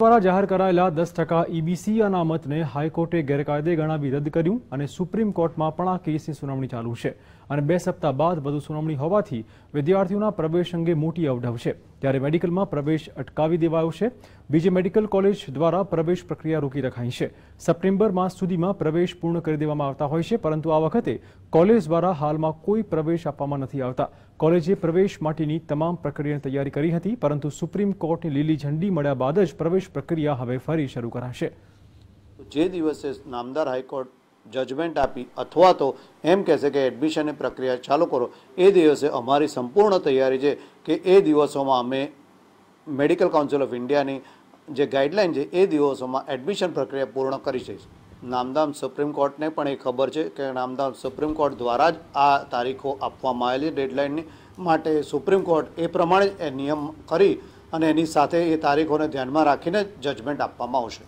દ્વારા જાહેર કરાયેલા દસ ટકા ઈબીસી અનામતને હાઈકોર્ટે ગેરકાયદે ગણાવી રદ કર્યું અને સુપ્રીમ કોર્ટમાં પણ આ કેસની સુનાવણી ચાલુ છે. અને બે સપ્તાહ બાદ વધુ સુનાવણી હોવાથી વિદ્યાર્થીઓના પ્રવેશ અંગે મોટી અવઢવ છે. ત્યારે મેડિકલમાં પ્રવેશ અટકાવી દેવાયો છે. બીજી મેડિકલ કોલેજ દ્વારા પ્રવેશ પ્રક્રિયા રોકી રખાઈ છે. સપ્ટેમ્બર માસ સુધીમાં પ્રવેશ પૂર્ણ કરી દેવામાં આવતા હોય છે, પરંતુ આ વખતે કોલેજ દ્વારા હાલમાં કોઈ પ્રવેશ આપવામાં નથી આવતા. કોલેજે પ્રવેશ માટેની તમામ પ્રક્રિયાની તૈયારી કરી હતી, પરંતુ સુપ્રીમ કોર્ટની લીલી ઝંડી મળ્યા બાદ જ પ્રવેશ પ્રક્રિયા હવે ફરી શરૂ કરાશે. જે દિવસે નામદાર હાઈકોર્ટ જજમેન્ટ આપી અથવા તો એમ કહેશે કે એડમિશનની પ્રક્રિયા ચાલુ કરો. એ દિવસે અમારી સંપૂર્ણ તૈયારી છે કે એ દિવસોમાં અમે મેડિકલ કાઉન્સિલ ઓફ ઇન્ડિયાની જે ગાઈડલાઇન છે એ દિવસોમાં એડમિશન પ્રક્રિયા પૂર્ણ કરી છે. નામદામ સુપ્રીમ કોર્ટને પણ એ ખબર છે કે નામદામ સુપ્રીમ કોર્ટ દ્વારા જ આ તારીખો આપવામાં આવેલી ડેડલાઇનની માટે સુપ્રીમ કોર્ટ એ પ્રમાણે એ નિયમ કરી અને એની સાથે એ તારીખોને ધ્યાનમાં રાખીને જજમેન્ટ આપવામાં આવશે.